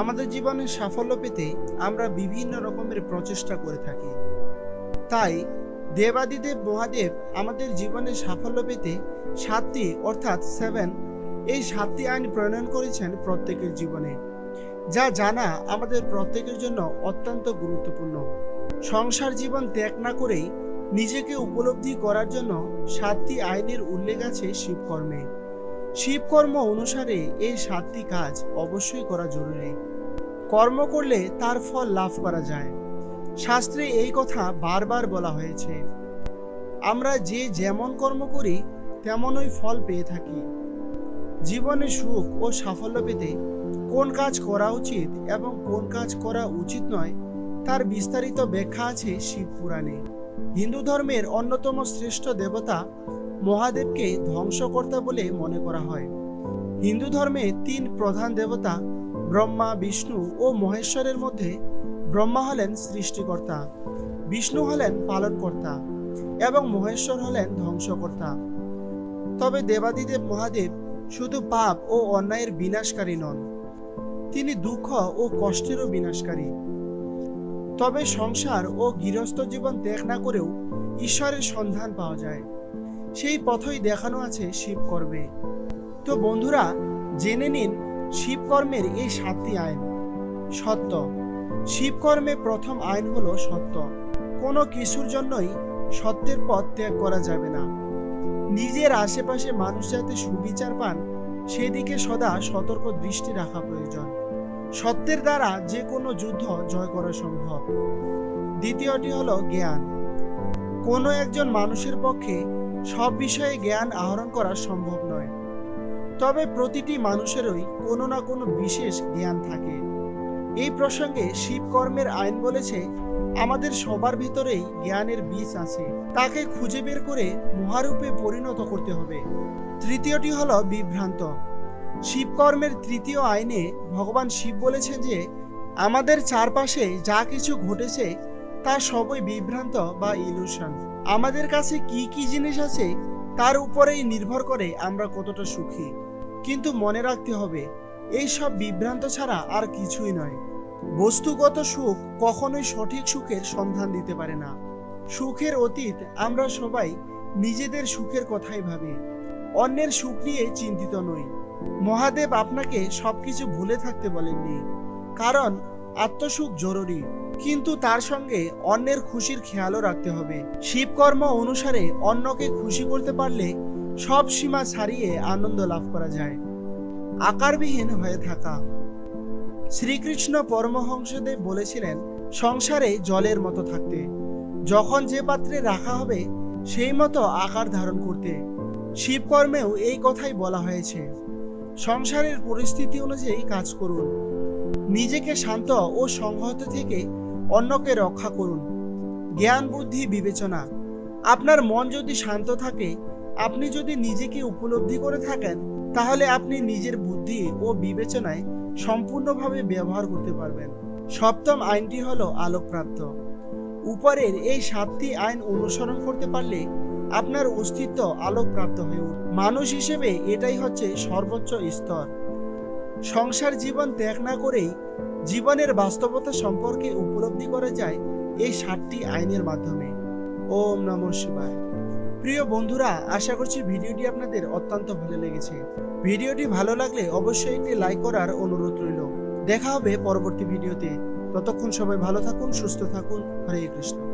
আমাদের জীবনে সাফল্য পেতে আমরা বিভিন্ন রকমের প্রচেষ্টা করে থাকি। তাই দেবাদিদেব মহাদেব আমাদের জীবনে সাফল্য পেতে সাতটি, অর্থাৎ সেভেন এই সাতটি আইন প্রণয়ন করেছেন প্রত্যেকের জীবনে, যা জানা আমাদের প্রত্যেকের জন্য অত্যন্ত গুরুত্বপূর্ণ। সংসার জীবন ত্যাগ না করেই নিজেকে উপলব্ধি করার জন্য সাতটি আইনের উল্লেখ আছে শিবকর্মে। শিবকর্ম অনুসারে এই সাতটি কাজ অবশ্যই করা জরুরি। কর্ম করলে তার ফল লাভ করা যায়। শাস্ত্রে এই কথা বারবার বলা হয়েছে। আমরা যে যেমন কর্ম করি, তেমনই ফল পেয়ে থাকি। জীবনে সুখ ও সাফল্য পেতে কোন কাজ করা উচিত এবং কোন কাজ করা উচিত নয়, তার বিস্তারিত ব্যাখ্যা আছে শিব পুরাণে হিন্দু ধর্মের অন্যতম শ্রেষ্ঠ দেবতা মহাদেবকে ধ্বংসকর্তা বলে মনে করা হয়। হিন্দু ধর্মে তিন প্রধান দেবতা ব্রহ্মা, বিষ্ণু ও মহেশ্বরের মধ্যে ব্রহ্মা হলেন সৃষ্টিকর্তা, বিষ্ণু হলেন পালনকর্তা এবং মহেশ্বর হলেন ধ্বংসকর্তা। তবে দেবাদিদেব মহাদেব শুধু পাপ ও অন্যায়ের বিনাশকারী নন, তিনি দুঃখ ও কষ্টেরও বিনাশকারী। তবে সংসার ও গৃহস্থ জীবন ত্যাগ না করেও ঈশ্বরের সন্ধান পাওয়া যায়। সেই পথই দেখানো আছে শিবকর্মে। তো বন্ধুরা, জেনে নিন শিবকর্মের এই সাতটি আইন। সত্য, শিবকর্মে প্রথম আইন হলো সত্য। কোনো কিছুর জন্যই সত্যের পথ ত্যাগ করা যাবে না। নিজের আশেপাশে মানুষ যাতে সুবিচার পান, সেদিকে সদা সতর্ক দৃষ্টি রাখা প্রয়োজন। সত্যের দ্বারা যে কোনো যুদ্ধ জয় করা সম্ভব। দ্বিতীয়টি হলো জ্ঞান। কোনো একজন মানুষের পক্ষে সব বিষয়ে জ্ঞান আহরণ করা সম্ভব নয়। তবে প্রতিটি মানুষেরই কোনো না কোনো বিশেষ জ্ঞান থাকে। এই প্রসঙ্গে শিবকর্মের আইন বলেছে, আমাদের সবার ভিতরেই জ্ঞানের বীজ আছে। তাকে খুঁজে বের করে মহারূপে পরিণত করতে হবে। তৃতীয়টি হলো বিভ্রান্ত। শিবকর্মের তৃতীয় আইনে ভগবান শিব বলেছেন যে, আমাদের চারপাশে যা কিছু ঘটেছে, তা সবই বিভ্রান্ত বা ইলুশন আমাদের কাছে কি কি জিনিস আছে, তার উপরেই নির্ভর করে আমরা কতটা সুখী। কিন্তু মনে রাখতে হবে, এই সব বিভ্রান্ত ছাড়া আর কিছুই নয়। বস্তুগত সুখ কখনোই সঠিক সুখের সন্ধান দিতে পারে না। সুখের অতীত আমরা সবাই নিজেদের সুখের কথাই ভাবি। অন্যের সুখ নিয়ে চিন্তিত নই। মহাদেব আপনাকে সবকিছু ভুলে থাকতে বলেননি, কারণ আত্মসুখ জরুরি। কিন্তু তার সঙ্গে অন্যের খুশির খেয়ালও রাখতে হবে। শিবকর্ম অনুসারে অন্যকে খুশি করতে পারলে সব সীমা ছাড়িয়ে আনন্দ লাভ করা যায়। আকারবিহীন হয়ে থাকা। শ্রীকৃষ্ণ পরমহংসদেব বলেছিলেন, সংসারে জলের মতো থাকতে। যখন যে পাত্রে রাখা হবে, সেই মতো আকার ধারণ করতে। শিবকর্মেও এই কথাই বলা হয়েছে। সংসারের পরিস্থিতি অনুযায়ী কাজ করুন। নিজেকে শান্ত ও সংহত থেকে অন্যকে রক্ষা করুন। জ্ঞান, বুদ্ধি, বিবেচনা। আপনার মন যদি শান্ত থাকে, আপনি যদি নিজেকে উপলব্ধি করে থাকেন, তাহলে আপনি নিজের বুদ্ধি ও বিবেচনায় সম্পূর্ণভাবে ব্যবহার করতে পারবেন। সপ্তম আইনটি হলো আলোকপ্রাপ্ত। উপরের এই সাতটি আইন অনুসরণ করতে পারলে আপনার অস্তিত্ব আলোকপ্রাপ্ত হয়ে উঠবে। মানুষ হিসেবে এটাই হচ্ছে সর্বোচ্চ স্তর। সংসার জীবন ত্যাগ না করেই জীবনের বাস্তবতা সম্পর্কে উপলব্ধি করা যায় এই সাতটি আইনের মাধ্যমে। ওম নম শিবায়। প্রিয় বন্ধুরা, আশা করছি ভিডিওটি আপনাদের অত্যন্ত ভালো লেগেছে। ভিডিওটি ভালো লাগলে অবশ্যই একটি লাইক করার অনুরোধ রইল। দেখা হবে পরবর্তী ভিডিওতে। ততক্ষণ সবাই ভালো থাকুন, সুস্থ থাকুন। হরে কৃষ্ণ।